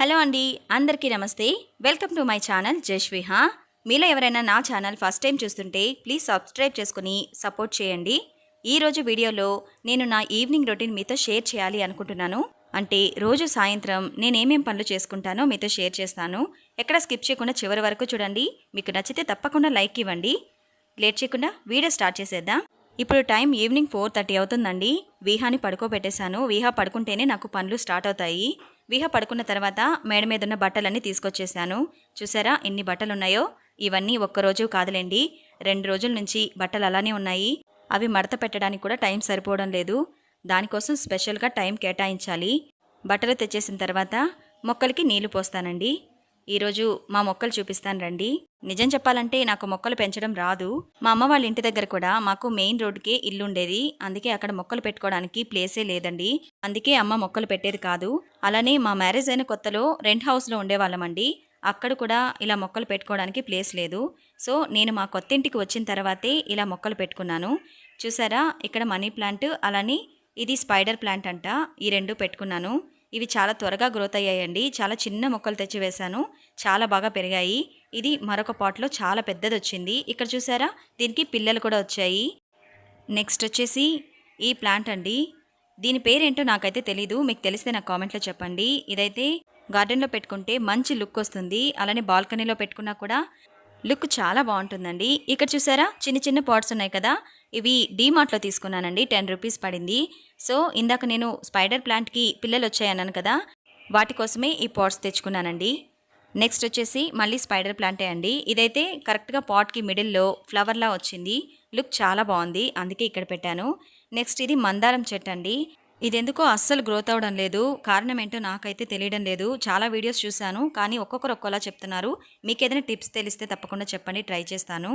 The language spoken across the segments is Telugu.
హలో అండి అందరికీ నమస్తే. Welcome to my channel Jashviha. మీలో ఎవరైనా నా ఛానల్ ఫస్ట్ టైం చూస్తుంటే ప్లీజ్ సబ్స్క్రైబ్ చేసుకుని సపోర్ట్ చేయండి. ఈరోజు వీడియోలో నేను నా ఈవినింగ్ రొటీన్ మీతో షేర్ చేయాలి అనుకుంటున్నాను. అంటే రోజు సాయంత్రం నేనేమేం పనులు చేసుకుంటానో మీతో షేర్ చేస్తాను. ఎక్కడ స్కిప్ చేయకుండా చివరి వరకు చూడండి. మీకు నచ్చితే తప్పకుండా లైక్ ఇవ్వండి. లేట్ చేయకుండా వీడియో స్టార్ట్ చేసేద్దాం. ఇప్పుడు టైం ఈవినింగ్ ఫోర్ థర్టీ అవుతుందండి. వీహాని పడుకోబెట్టేశాను. వీహా పడుకుంటేనే నాకు పనులు స్టార్ట్ అవుతాయి. వీహ పడుకున్న తర్వాత మేడ మీద ఉన్న బట్టలన్నీ తీసుకొచ్చేసాను చూసారా ఎన్ని బట్టలు ఉన్నాయో ఇవన్నీ ఒక్కరోజు కాదులేండి. రెండు రోజుల నుంచి బట్టలు అలానే ఉన్నాయి. అవి మడత పెట్టడానికి కూడా టైం సరిపోవడం లేదు. దానికోసం స్పెషల్గా టైం కేటాయించాలి. బట్టలు తెచ్చేసిన తర్వాత మొక్కలకి నీళ్ళు పోస్తానండి. ఈరోజు మా మొక్కలు చూపిస్తాను రండి. నిజం చెప్పాలంటే నాకు మొక్కలు పెంచడం రాదు. మా అమ్మ వాళ్ళ ఇంటి దగ్గర కూడా మాకు మెయిన్ రోడ్డుకే ఇల్లు ఉండేది. అందుకే అక్కడ మొక్కలు పెట్టుకోవడానికి ప్లేసే లేదండి. అందుకే అమ్మ మొక్కలు పెట్టేది కాదు. అలానే మా మ్యారేజ్ అయిన కొత్తలో రెంట్ హౌస్లో ఉండేవాళ్ళమండి. అక్కడ కూడా ఇలా మొక్కలు పెట్టుకోవడానికి ప్లేస్ లేదు. సో నేను మా కొత్త ఇంటికి వచ్చిన తర్వాతే ఇలా మొక్కలు పెట్టుకున్నాను. చూసారా? ఇక్కడ మనీ ప్లాంట్ అలానే ఇది స్పైడర్ ప్లాంట్ అంట. ఈ రెండు పెట్టుకున్నాను. ఇవి చాలా త్వరగా గ్రోత్ అయ్యాయండి. చాలా చిన్న మొక్కలు తెచ్చి వేశాను. చాలా బాగా పెరిగాయి. ఇది మరొక పాట్లో చాలా పెద్దది వచ్చింది ఇక్కడ చూసారా? దీనికి పిల్లలు కూడా వచ్చాయి. నెక్స్ట్ వచ్చేసి ఈ ప్లాంట్ అండి. దీని పేరేంటో నాకైతే తెలీదు. మీకు తెలిస్తే నా కామెంట్లో చెప్పండి. ఇదైతే గార్డెన్లో పెట్టుకుంటే మంచి లుక్ వస్తుంది. అలానే బాల్కనీలో పెట్టుకున్నా కూడా లుక్ చాలా బాగుంటుందండి. ఇక్కడ చూసారా? చిన్న చిన్న పాట్స్ ఉన్నాయి కదా. ఇవి డీమార్ట్లో తీసుకున్నానండి టెన్ రూపీస్ పడింది. సో ఇందాక నేను స్పైడర్ ప్లాంట్కి పిల్లలు వచ్చాయన్నాను కదా వాటి కోసమే ఈ పాట్స్ తెచ్చుకున్నానండి. నెక్స్ట్ వచ్చేసి మళ్ళీ స్పైడర్ ప్లాంటే అండి. ఇదైతే కరెక్ట్గా పాట్కి మిడిల్లో ఫ్లవర్లా వచ్చింది. లుక్ చాలా బాగుంది అందుకే ఇక్కడ పెట్టాను. నెక్స్ట్ ఇది మందారం చెట్టు అండి. ఇది ఎందుకో అస్సలు గ్రోత్ అవడం లేదు. కారణం ఏంటో నాకైతే తెలియడం లేదు. చాలా వీడియోస్ చూశాను కానీ ఒక్కొక్కరు ఒక్కోలా చెప్తున్నారు. మీకు ఏదైనా టిప్స్ తెలిస్తే తప్పకుండా చెప్పండి ట్రై చేస్తాను.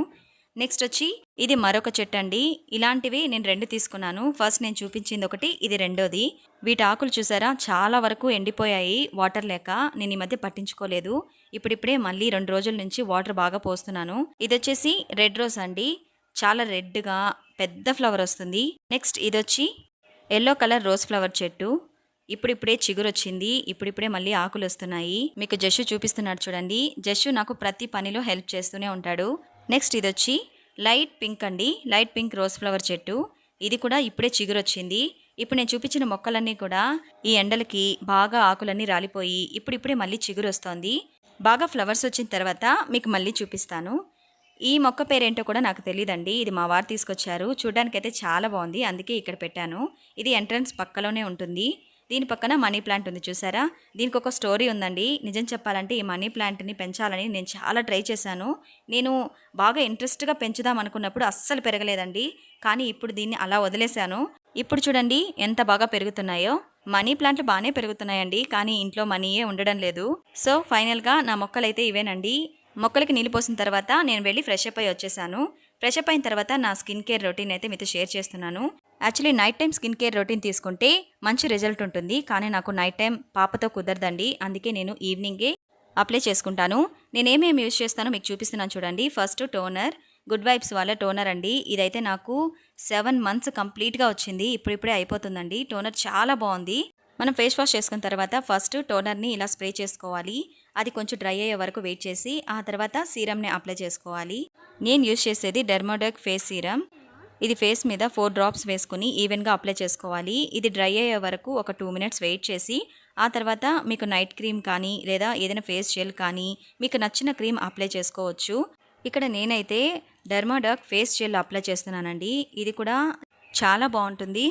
నెక్స్ట్ వచ్చి ఇది మరొక చెట్టు అండి ఇలాంటివి నేను రెండు తీసుకున్నాను. ఫస్ట్ నేను చూపించింది ఒకటి ఇది రెండోది. వీటి ఆకులు చూసారా? చాలా వరకు ఎండిపోయాయి వాటర్ లేక. నేను ఈ మధ్య పట్టించుకోలేదు. ఇప్పుడిప్పుడే మళ్ళీ రెండు రోజుల నుంచి వాటర్ బాగా పోస్తున్నాను. ఇది వచ్చేసి రెడ్ రోజ్ అండి. చాలా రెడ్గా పెద్ద ఫ్లవర్ వస్తుంది. నెక్స్ట్ ఇది వచ్చి ఎల్లో కలర్ రోజ్ ఫ్లవర్ చెట్టు. ఇప్పుడిప్పుడే చిగురు వచ్చింది. ఇప్పుడిప్పుడే మళ్ళీ ఆకులు వస్తున్నాయి. మీకు జస్సు చూపిస్తున్నాడు చూడండి. జస్సు నాకు ప్రతి పనిలో హెల్ప్ చేస్తూనే ఉంటాడు. నెక్స్ట్ ఇది వచ్చి లైట్ పింక్ అండి. లైట్ పింక్ రోజ్ ఫ్లవర్ చెట్టు. ఇది కూడా ఇప్పుడే చిగురొచ్చింది. ఇప్పుడు నేను చూపించిన మొక్కలన్నీ కూడా ఈ ఎండలకి బాగా ఆకులన్నీ రాలిపోయి ఇప్పుడిప్పుడే మళ్ళీ చిగురు వస్తోంది బాగా ఫ్లవర్స్ వచ్చిన తర్వాత మీకు మళ్ళీ చూపిస్తాను. ఈ మొక్క పేరేంటో కూడా నాకు తెలియదండి ఇది మా వారు తీసుకొచ్చారు. చూడడానికైతే చాలా బాగుంది. అందుకే ఇక్కడ పెట్టాను. ఇది ఎంట్రన్స్ పక్కలోనే ఉంటుంది. దీని పక్కన మనీ ప్లాంట్ ఉంది చూసారా? దీనికి ఒక స్టోరీ ఉందండి. నిజం చెప్పాలంటే ఈ మనీ ప్లాంట్ని పెంచాలని నేను చాలా ట్రై చేశాను. నేను బాగా ఇంట్రెస్ట్గా పెంచుదాం అనుకున్నప్పుడు అస్సలు పెరగలేదండి. కానీ ఇప్పుడు దీన్ని అలా వదిలేశాను. ఇప్పుడు చూడండి ఎంత బాగా పెరుగుతున్నాయో. మనీ ప్లాంట్లు బాగానే పెరుగుతున్నాయండి. కానీ ఇంట్లో మనీయే ఉండడం లేదు. సో ఫైనల్గా నా మొక్కలైతే ఇవేనండి. మొక్కలకి నీళ్ళు పోసిన తర్వాత నేను వెళ్ళి ఫ్రెష్ అప్ అయి వచ్చేసాను. ఫ్రెష్ అప్ అయిన తర్వాత నా స్కిన్ కేర్ రొటీన్ అయితే మీతో షేర్ చేస్తున్నాను. Actually night time skin care routine తీసుకుంటే మంచి రిజల్ట్ ఉంటుంది. కానీ నాకు నైట్ టైం పాపతో కుదరదండి. అందుకే నేను ఈవినింగే అప్లై చేసుకుంటాను. నేనేమేమి యూజ్ చేస్తానో మీకు చూపిస్తున్నాను చూడండి. ఫస్ట్ టోనర్ గుడ్ వైబ్స్ వాళ్ళ టోనర్ అండి. ఇదైతే నాకు సెవెన్ మంత్స్ కంప్లీట్గా వచ్చింది. ఇప్పుడిప్పుడే అయిపోతుందండి. టోనర్ చాలా బాగుంది. మనం ఫేస్ వాష్ చేసుకున్న తర్వాత ఫస్ట్ టోనర్ని ఇలా స్ప్రే చేసుకోవాలి. అది కొంచెం డ్రై అయ్యే వరకు వెయిట్ చేసి ఆ తర్వాత సీరమ్ని అప్లై చేసుకోవాలి. నేను యూజ్ చేసేది డెర్మోడక్ ఫేస్ సీరం ఇది ఫేస్ మీద ఫోర్ డ్రాప్స్ వేసుకుని ఈవెన్గా అప్లై చేసుకోవాలి. ఇది డ్రై అయ్యే వరకు ఒక టూ మినిట్స్ వెయిట్ చేసి ఆ తర్వాత మీకు నైట్ క్రీమ్ కానీ లేదా ఏదైనా ఫేస్ జెల్ కానీ మీకు నచ్చిన క్రీమ్ అప్లై చేసుకోవచ్చు. ఇక్కడ నేనైతే డర్మాడక్ ఫేస్ జెల్ అప్లై చేస్తున్నానండి. ఇది కూడా చాలా బాగుంటుంది.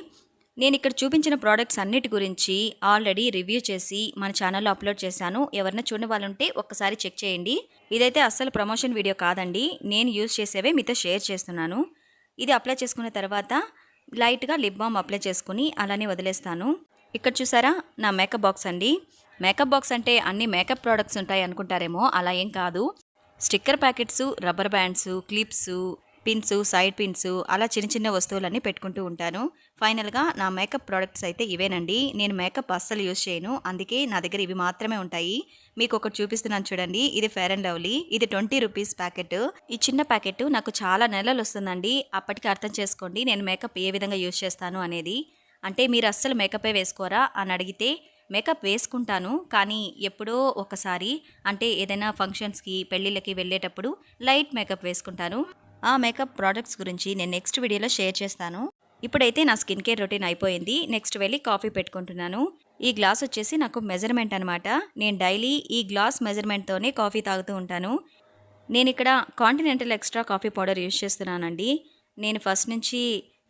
నేను ఇక్కడ చూపించిన ప్రోడక్ట్స్ అన్నిటి గురించి ఆల్రెడీ రివ్యూ చేసి మన ఛానల్లో అప్లోడ్ చేశాను. ఎవరైనా చూడని వాళ్ళుంటే ఒక్కసారి చెక్ చేయండి. ఇదైతే అస్సలు ప్రమోషన్ వీడియో కాదండి. నేను యూజ్ చేసేవే మీతో షేర్ చేస్తున్నాను. ఇది అప్లై చేసుకున్న తర్వాత లైట్గా లిప్ బామ్ అప్లై చేసుకుని అలానే వదిలేస్తాను. ఇక్కడ చూసారా? నా మేకప్ బాక్స్ అండి. మేకప్ బాక్స్ అంటే అన్ని మేకప్ ప్రోడక్ట్స్ ఉంటాయి అనుకుంటారేమో అలా ఏం కాదు. Sticker packets rubber bands clips pins side pins అలా చిన్న చిన్న వస్తువులన్నీ పెట్టుకుంటూ ఉంటాను. ఫైనల్గా నా మేకప్ ప్రోడక్ట్స్ అయితే ఇవేనండి. నేను మేకప్ అస్సలు యూజ్ చేయను. అందుకే నా దగ్గర ఇవి మాత్రమే ఉంటాయి. మీకు ఒకటి చూపిస్తున్నాను చూడండి. ఇది ఫేర్ అండ్ లవ్లీ. ఇది ట్వంటీ రూపీస్ ప్యాకెట్. ఈ చిన్న ప్యాకెట్ నాకు చాలా నెలలు వస్తుందండి. అప్పటికి అర్థం చేసుకోండి నేను మేకప్ ఏ విధంగా యూజ్ చేస్తాను అనేది. అంటే మీరు అస్సలు మేకపే వేసుకోరా అని అడిగితే మేకప్ వేసుకుంటాను. కానీ ఎప్పుడో ఒకసారి అంటే ఏదైనా ఫంక్షన్స్కి పెళ్ళిళ్ళకి వెళ్ళేటప్పుడు లైట్ మేకప్ వేసుకుంటాను. ఆ మేకప్ ప్రోడక్ట్స్ గురించి నేను నెక్స్ట్ వీడియోలో షేర్ చేస్తాను. ఇప్పుడైతే నా స్కిన్ కేర్ రొటీన్ అయిపోయింది. నెక్స్ట్ వెళ్ళి కాఫీ పెట్టుకుంటున్నాను. ఈ గ్లాస్ వచ్చేసి నాకు మెజర్మెంట్ అనమాట నేను డైలీ ఈ గ్లాస్ మెజర్మెంట్తోనే కాఫీ తాగుతూ ఉంటాను. నేను ఇక్కడ Continental extra coffee powder use చేస్తున్నానండి. నేను ఫస్ట్ నుంచి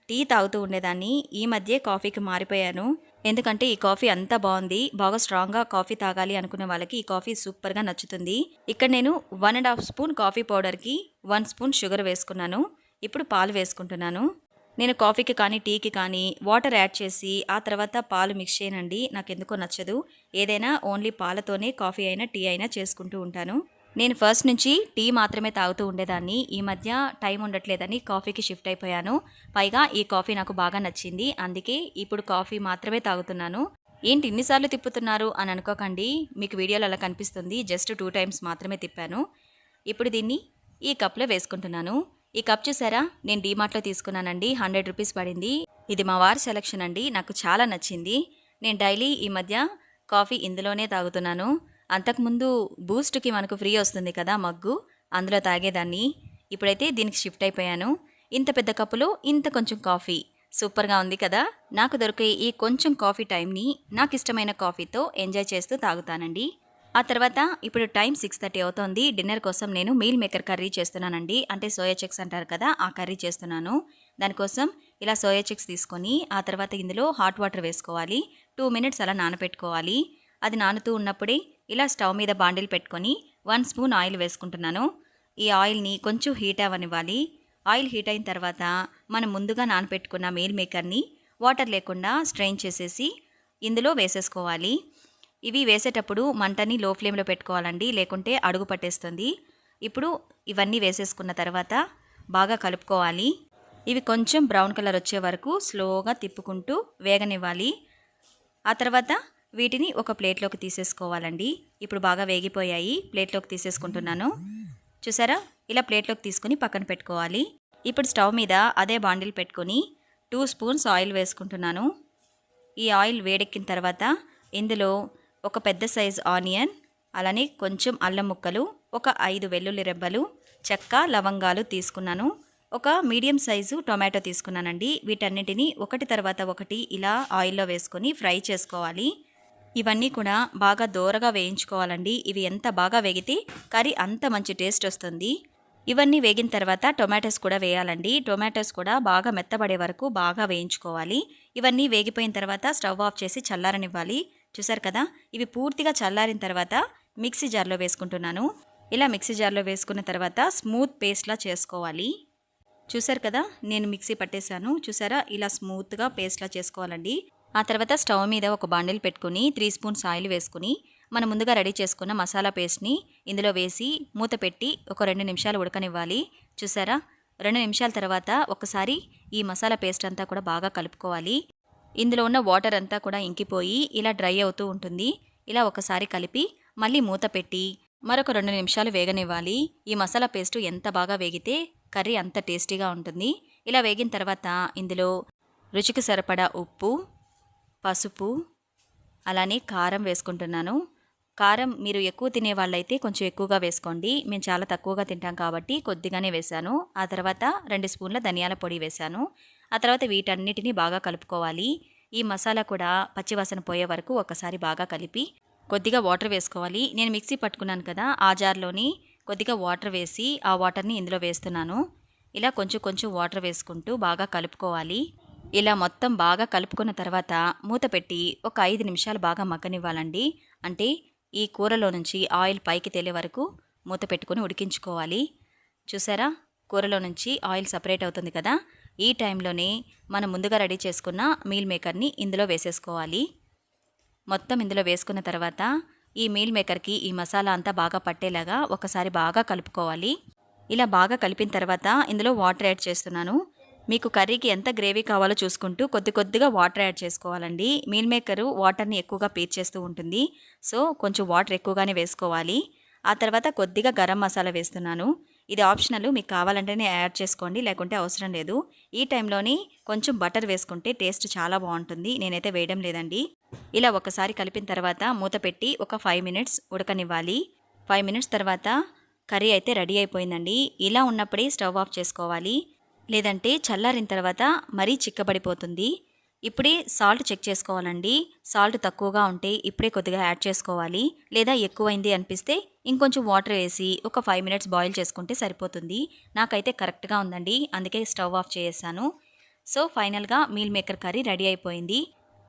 టీ తాగుతూ ఉండేదాన్ని. ఈ మధ్య కాఫీకి మారిపోయాను. ఎందుకంటే ఈ కాఫీ అంతా బాగుంది. బాగా స్ట్రాంగ్గా కాఫీ తాగాలి అనుకునే వాళ్ళకి ఈ కాఫీ సూపర్గా నచ్చుతుంది. ఇక్కడ నేను one and half spoon coffee పౌడర్కి one spoon sugar వేసుకున్నాను. ఇప్పుడు పాలు వేసుకుంటున్నాను. నేను కాఫీకి కానీ టీకి కానీ వాటర్ యాడ్ చేసి ఆ తర్వాత పాలు మిక్స్ చేయనండి. నాకు ఎందుకో నచ్చదు. ఏదైనా ఓన్లీ పాలతోనే కాఫీ అయినా టీ అయినా చేసుకుంటూ ఉంటాను. నేను ఫస్ట్ నుంచి టీ మాత్రమే తాగుతూ ఉండేదాన్ని. ఈ మధ్య టైం ఉండట్లేదని కాఫీకి షిఫ్ట్ అయిపోయాను. పైగా ఈ కాఫీ నాకు బాగా నచ్చింది. అందుకే ఇప్పుడు కాఫీ మాత్రమే తాగుతున్నాను. ఏంటి ఇన్నిసార్లు తిప్పుతున్నారు అని అనుకోకండి. మీకు వీడియోలో అలా కనిపిస్తుంది. జస్ట్ టూ టైమ్స్ మాత్రమే తిప్పాను. ఇప్పుడు దీన్ని ఈ కప్లో వేసుకుంటున్నాను. ఈ కప్ చూసారా? నేను డీమార్ట్లో తీసుకున్నానండి. హండ్రెడ్ రూపీస్ పడింది. ఇది మా వారి సెలక్షన్ అండి. నాకు చాలా నచ్చింది. నేను డైలీ ఈ మధ్య కాఫీ ఇందులోనే తాగుతున్నాను. అంతకుముందు బూస్ట్కి మనకు ఫ్రీ వస్తుంది కదా మగ్గు. అందులో తాగేదాన్ని. ఇప్పుడైతే దీనికి షిఫ్ట్ అయిపోయాను. ఇంత పెద్ద కప్పులో ఇంత కొంచెం కాఫీ. సూపర్గా ఉంది కదా? నాకు దొరికే ఈ కొంచెం కాఫీ టైంని నాకు ఇష్టమైన కాఫీతో ఎంజాయ్ చేస్తూ తాగుతానండి. ఆ తర్వాత ఇప్పుడు టైం సిక్స్ థర్టీ అవుతోంది. డిన్నర్ కోసం నేను మీల్ మేకర్ కర్రీ చేస్తున్నానండి. అంటే సోయా చిక్స్ అంటారు కదా ఆ కర్రీ చేస్తున్నాను. దానికోసం ఇలా సోయా చిక్స్ తీసుకొని ఆ తర్వాత ఇందులో హాట్ వాటర్ వేసుకోవాలి. టూ మినిట్స్ అలా నానబెట్టుకోవాలి అది నానుతూ ఉన్నప్పుడే ఇలా స్టవ్ మీద బాండిల్ పెట్టుకొని వన్ స్పూన్ ఆయిల్ వేసుకుంటున్నాను. ఈ ఆయిల్ని కొంచెం హీట్ అవ్వనివ్వాలి. ఆయిల్ హీట్ అయిన తర్వాత మనం ముందుగా నానబెట్టుకున్న మీల్ మేకర్ని వాటర్ లేకుండా స్ట్రెయిన్ చేసేసి ఇందులో వేసేసుకోవాలి. ఇవి వేసేటప్పుడు మంటని లో ఫ్లేమ్లో పెట్టుకోవాలండి లేకుంటే అడుగు పట్టేస్తుంది. ఇప్పుడు ఇవన్నీ వేసేసుకున్న తర్వాత బాగా కలుపుకోవాలి. ఇవి కొంచెం బ్రౌన్ కలర్ వచ్చే వరకు స్లోగా తిప్పుకుంటూ వేగనివ్వాలి. ఆ తర్వాత వీటిని ఒక ప్లేట్లోకి తీసేసుకోవాలండి. ఇప్పుడు బాగా వేగిపోయాయి ప్లేట్లోకి తీసేసుకుంటున్నాను. చూసారా? ఇలా ప్లేట్లోకి తీసుకుని పక్కన పెట్టుకోవాలి. ఇప్పుడు స్టవ్ మీద అదే బాండిల్ పెట్టుకొని టూ స్పూన్స్ ఆయిల్ వేసుకుంటున్నాను. ఈ ఆయిల్ వేడెక్కిన తర్వాత ఇందులో ఒక పెద్ద సైజ్ ఆనియన్ అలానే కొంచెం అల్లం ముక్కలు ఒక ఐదు వెల్లుల్లి రెబ్బలు చెక్క లవంగాలు తీసుకున్నాను. ఒక మీడియం సైజు టొమాటో తీసుకున్నానండి. వీటన్నిటిని ఒకటి తర్వాత ఒకటి ఇలా ఆయిల్లో వేసుకొని ఫ్రై చేసుకోవాలి. ఇవన్నీ కూడా బాగా దోరగా వేయించుకోవాలండి. ఇవి ఎంత బాగా వేగితే కర్రీ అంత మంచి టేస్ట్ వస్తుంది. ఇవన్నీ వేగిన తర్వాత టొమాటోస్ కూడా వేయాలండి. టొమాటోస్ కూడా బాగా మెత్తబడే వరకు బాగా వేయించుకోవాలి. ఇవన్నీ వేగిపోయిన తర్వాత స్టవ్ ఆఫ్ చేసి చల్లారనివ్వాలి. చూసారు కదా? ఇవి పూర్తిగా చల్లారిన తర్వాత మిక్సీ జార్లో వేసుకుంటున్నాను. ఇలా మిక్సీ జార్లో వేసుకున్న తర్వాత స్మూత్ పేస్ట్లా చేసుకోవాలి. చూసారు కదా? నేను మిక్సీ పట్టేశాను. చూసారా? ఇలా స్మూత్గా పేస్ట్లా చేసుకోవాలండి. ఆ తర్వాత స్టవ్ మీద ఒక బాండిల్ పెట్టుకుని త్రీ స్పూన్స్ ఆయిల్ వేసుకుని మనం ముందుగా రెడీ చేసుకున్న మసాలా పేస్ట్ని ఇందులో వేసి మూత పెట్టి ఒక రెండు నిమిషాలు ఉడకనివ్వాలి. చూసారా? రెండు నిమిషాల తర్వాత ఒకసారి ఈ మసాలా పేస్ట్ అంతా కూడా బాగా కలుపుకోవాలి. ఇందులో ఉన్న వాటర్ అంతా కూడా ఇంకిపోయి ఇలా డ్రై అవుతూ ఉంటుంది. ఇలా ఒకసారి కలిపి మళ్ళీ మూత పెట్టి మరొక రెండు నిమిషాలు వేగనివ్వాలి. ఈ మసాలా పేస్టు ఎంత బాగా వేగితే కర్రీ అంత టేస్టీగా ఉంటుంది. ఇలా వేగిన తర్వాత ఇందులో రుచికి సరిపడా ఉప్పు పసుపు అలానే కారం వేసుకుంటున్నాను. కారం మీరు ఎక్కువ తినే వాళ్ళైతే కొంచెం ఎక్కువగా వేసుకోండి. మేము చాలా తక్కువగా తింటాం కాబట్టి కొద్దిగానే వేశాను. ఆ తర్వాత రెండు స్పూన్ల ధనియాల పొడి వేశాను. ఆ తర్వాత వీటన్నిటిని బాగా కలుపుకోవాలి. ఈ మసాలా కూడా పచ్చివాసన పోయే వరకు ఒకసారి బాగా కలిపి కొద్దిగా వాటర్ వేసుకోవాలి. నేను మిక్సీ పట్టుకున్నాను కదా ఆ జార్లోని కొద్దిగా వాటర్ వేసి ఆ వాటర్ని ఇందులో వేస్తున్నాను. ఇలా కొంచెం కొంచెం వాటర్ వేసుకుంటూ బాగా కలుపుకోవాలి. ఇలా మొత్తం బాగా కలుపుకున్న తర్వాత మూత పెట్టి ఒక ఐదు నిమిషాలు బాగా మగ్గనివ్వాలండి. అంటే ఈ కూరలో నుంచి ఆయిల్ పైకి తేలే వరకు మూత పెట్టుకొని ఉడికించుకోవాలి. చూసారా? కూరలో నుంచి ఆయిల్ సపరేట్ అవుతుంది కదా? ఈ టైంలోనే మనం ముందుగా రెడీ చేసుకున్న మీల్ మేకర్ని ఇందులో వేసేసుకోవాలి. మొత్తం ఇందులో వేసుకున్న తర్వాత ఈ మీల్ మేకర్కి ఈ మసాలా అంతా బాగా పట్టేలాగా ఒకసారి బాగా కలుపుకోవాలి. ఇలా బాగా కలిపిన తర్వాత ఇందులో వాటర్ యాడ్ చేస్తున్నాను. మీకు కర్రీకి ఎంత గ్రేవీ కావాలో చూసుకుంటూ కొద్ది కొద్దిగా వాటర్ యాడ్ చేసుకోవాలండి. మీల్ మేకరు వాటర్ని ఎక్కువగా పీల్చేస్తూ ఉంటుంది. సో కొంచెం వాటర్ ఎక్కువగానే వేసుకోవాలి. ఆ తర్వాత కొద్దిగా గరం మసాలా వేస్తున్నాను. ఇది ఆప్షనల్ మీకు కావాలంటేనే యాడ్ చేసుకోండి లేకుంటే అవసరం లేదు. ఈ టైంలోని కొంచెం బటర్ వేసుకుంటే టేస్ట్ చాలా బాగుంటుంది నేనైతే వేయడం లేదండి. ఇలా ఒకసారి కలిపిన తర్వాత మూత పెట్టి ఒక ఫైవ్ మినిట్స్ ఉడకనివ్వాలి. ఫైవ్ మినిట్స్ తర్వాత కర్రీ అయితే రెడీ అయిపోయిందండి. ఇలా ఉన్నప్పుడే స్టవ్ ఆఫ్ చేసుకోవాలి. లేదంటే చల్లారిన తర్వాత మరీ చిక్కబడిపోతుంది. ఇప్పుడే సాల్ట్ చెక్ చేసుకోవాలండి. సాల్ట్ తక్కువగా ఉంటే ఇప్పుడే కొద్దిగా యాడ్ చేసుకోవాలి. లేదా ఎక్కువైంది అనిపిస్తే ఇంకొంచెం వాటర్ వేసి ఒక ఫైవ్ మినిట్స్ బాయిల్ చేసుకుంటే సరిపోతుంది. నాకైతే కరెక్ట్గా ఉందండి. అందుకే స్టవ్ ఆఫ్ చేసేసాను. సో ఫైనల్గా మీల్ మేకర్ కర్రీ రెడీ అయిపోయింది.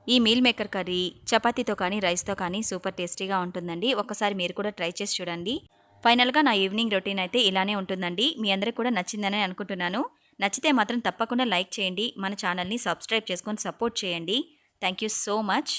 ఈ మీల్ మేకర్ కర్రీ చపాతీతో కానీ రైస్తో కానీ సూపర్ టేస్టీగా ఉంటుందండి. ఒకసారి మీరు కూడా ట్రై చేసి చూడండి. ఫైనల్గా నా ఈవినింగ్ రొటీన్ అయితే ఇలానే ఉంటుందండి. మీ అందరికి కూడా నచ్చిందని అనుకుంటున్నాను. నచ్చితే మాత్రం తప్పకుండా లైక్ చేయండి. మన ఛానల్ని సబ్స్క్రైబ్ చేసుకొని సపోర్ట్ చేయండి. Thank you so much.